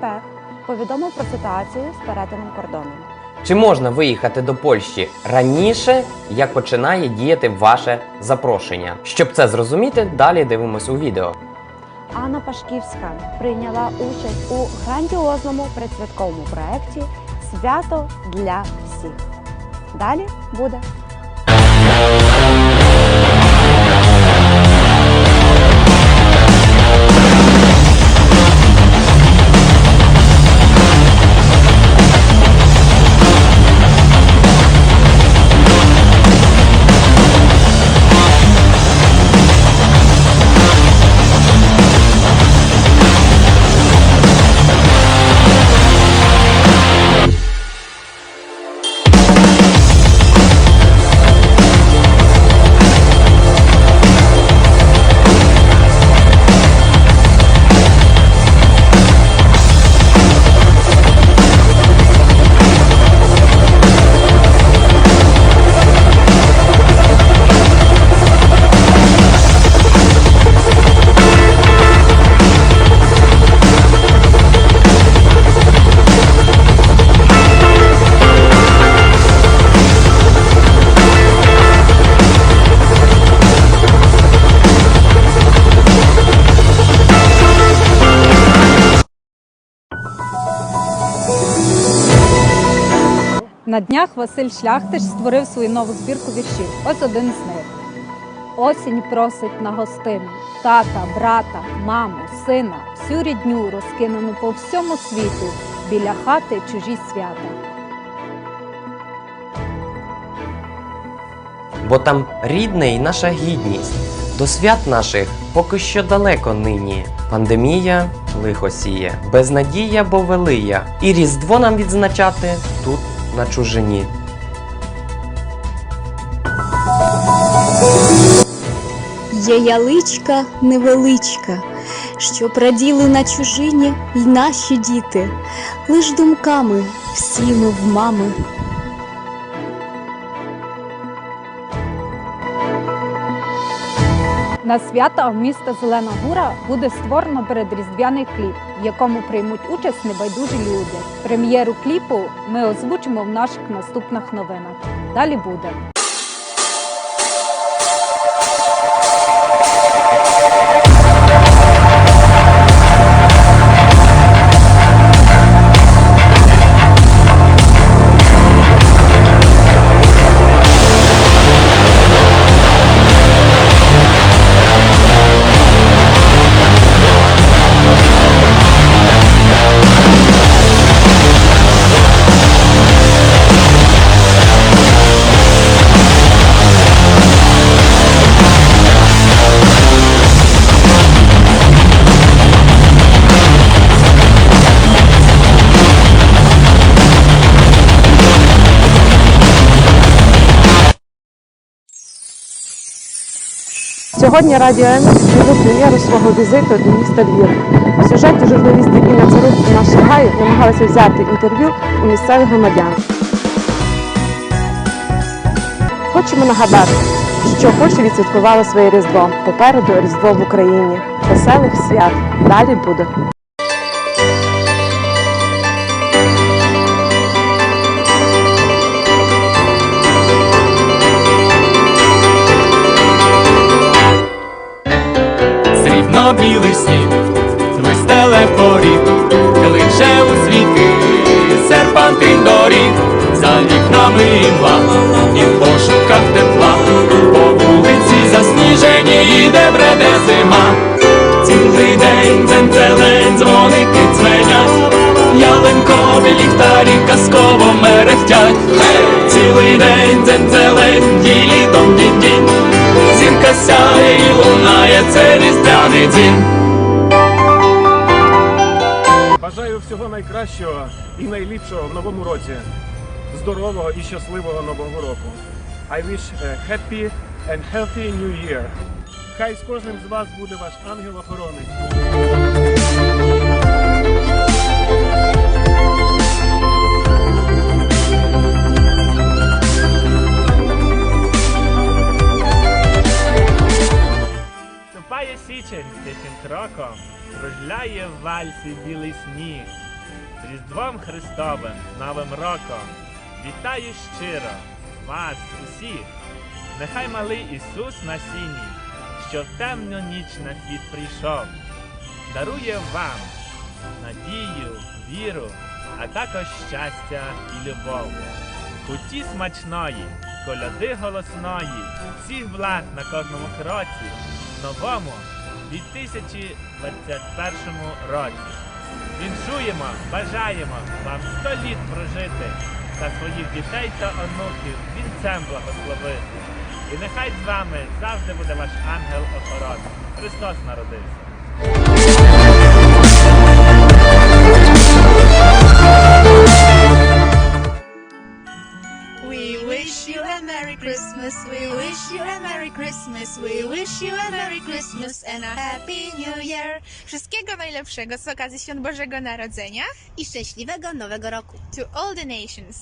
Пех повідомив про ситуацію з перетином кордону. Чи можна виїхати до Польщі раніше, як починає діяти ваше запрошення? Щоб це зрозуміти, далі дивимось у відео. Анна Пашківська прийняла участь у грандіозному предсвятковому проєкті Свято для всіх. Далі буде. На днях Василь Шляхтич створив свою нову збірку віршів. Ось один з них. Осінь просить на гостину тата, брата, маму, сина, всю рідню розкинену по всьому світу, біля хати чужі свята. Бо там рідне і наша гідність. До свят наших поки що далеко нині. Пандемія лихо сіє, безнадія, бо велия. І Різдво нам відзначати тут на чужині. Є яличка невеличка, що праділи на чужині й наші діти, лиш думками всі ми в мами. На свята міста Зелена Гура буде створено передріздвяний кліп, в якому приймуть участь небайдужі люди. Прем'єру кліпу ми озвучимо в наших наступних новинах. Далі буде. Сьогодні Радіо М відкрило прем'єру свого візиту до міста Львів. У сюжеті журналісти Інна Царук і Маша Гаю намагалися взяти інтерв'ю у місцевих громадян. Хочемо нагадати, що Польща відсвяткувала своє Різдво. Попереду Різдво в Україні. Веселих свят. Далі буде. Срібно-білий сніг вистеле поріг, кличе у світи, серпантин доріг, за вікнами імла, і в пошуках тепла, по вулиці засніжені іде бреде зима. Дім. Бажаю всього найкращого і найліпшого в новому році. Здорового і щасливого нового року. I wish a happy and healthy new year. Хай з кожним з вас буде ваш ангел-охоронець. Ступає січень тихим кроком, кружляє в вальсі білий сніг. З Різдвом Христовим, Новим роком! Вітаю щиро вас усіх! Нехай малий Ісус на сіні, що в темну ніч на світ прийшов, дарує вам надію, віру, а також щастя і любов. Куті смачної, коляди голосної, всіх благ на кожному кроці, новому 2021 році. Віншуємо, бажаємо вам сто літ прожити та своїх дітей та онуків вінцем благословити. І нехай з вами завжди буде ваш ангел охорони. Христос народився. Merry Christmas. We wish you a Merry Christmas. We wish you a Merry Christmas and a Happy New Year. Wszystkiego najlepszego z okazji Świąt Bożego Narodzenia І щасливого нового року! to all the nations.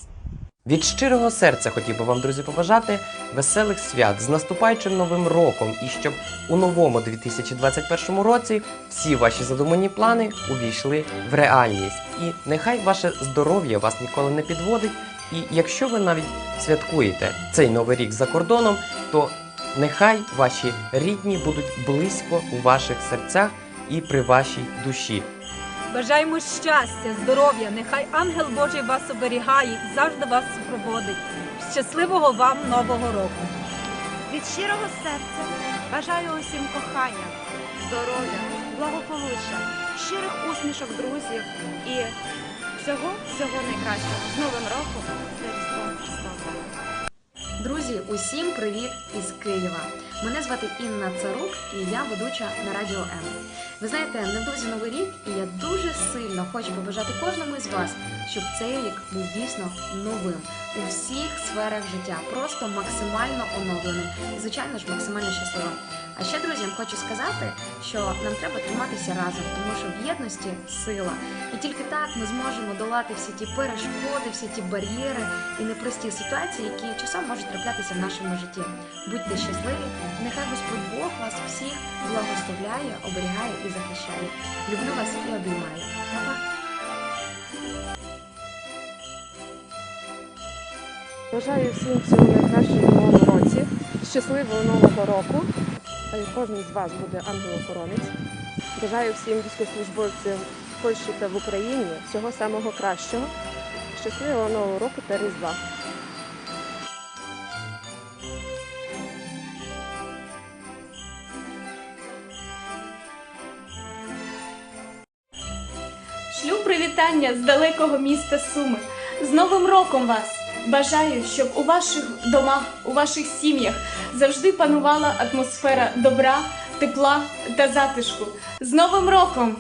Від щирого серця хотів би вам, друзі, побажати веселих свят з наступаючим новим роком і щоб у новому 2021 році всі ваші задумані плани увійшли в реальність. І нехай ваше здоров'я вас ніколи не підводить. І якщо ви навіть святкуєте цей новий рік за кордоном, то нехай ваші рідні будуть близько у ваших серцях і при вашій душі. Бажаємо щастя, здоров'я, нехай ангел Божий вас оберігає і завжди вас супроводить. Щасливого вам нового року! Від щирого серця бажаю усім кохання, здоров'я, благополуччя, щирих усмішок друзів і всього всього найкращого з Новим роком. Друзі, усім привіт із Києва. Мене звати Інна Царук і я ведуча на Радіо М. Ви знаєте, невдовзі новий рік, і я дуже сильно хочу побажати кожному із вас, щоб цей рік був дійсно новим у всіх сферах життя, просто максимально оновленим і, звичайно ж, максимально щасливим. А ще, вам хочу сказати, що нам треба триматися разом, тому що в єдності сила. І тільки так ми зможемо долати всі ті перешкоди, всі ті бар'єри і непрості ситуації, які часом можуть траплятися в нашому житті. Будьте щасливі, нехай Господь Бог вас всіх благословляє, оберігає і захищає. Люблю вас і обіймаю. Па-па! Бажаю всім всього найкращого новому році, щасливого нового року. Кожен з вас буде ангел-охоронець. Бажаю всім військовослужбовцям в Польщі та в Україні всього самого кращого. Щасливого нового року та Різдва. Привітання з далекого міста Суми. З Новим роком вас! Бажаю, щоб у ваших домах, у ваших сім'ях завжди панувала атмосфера добра, тепла та затишку. З Новим роком!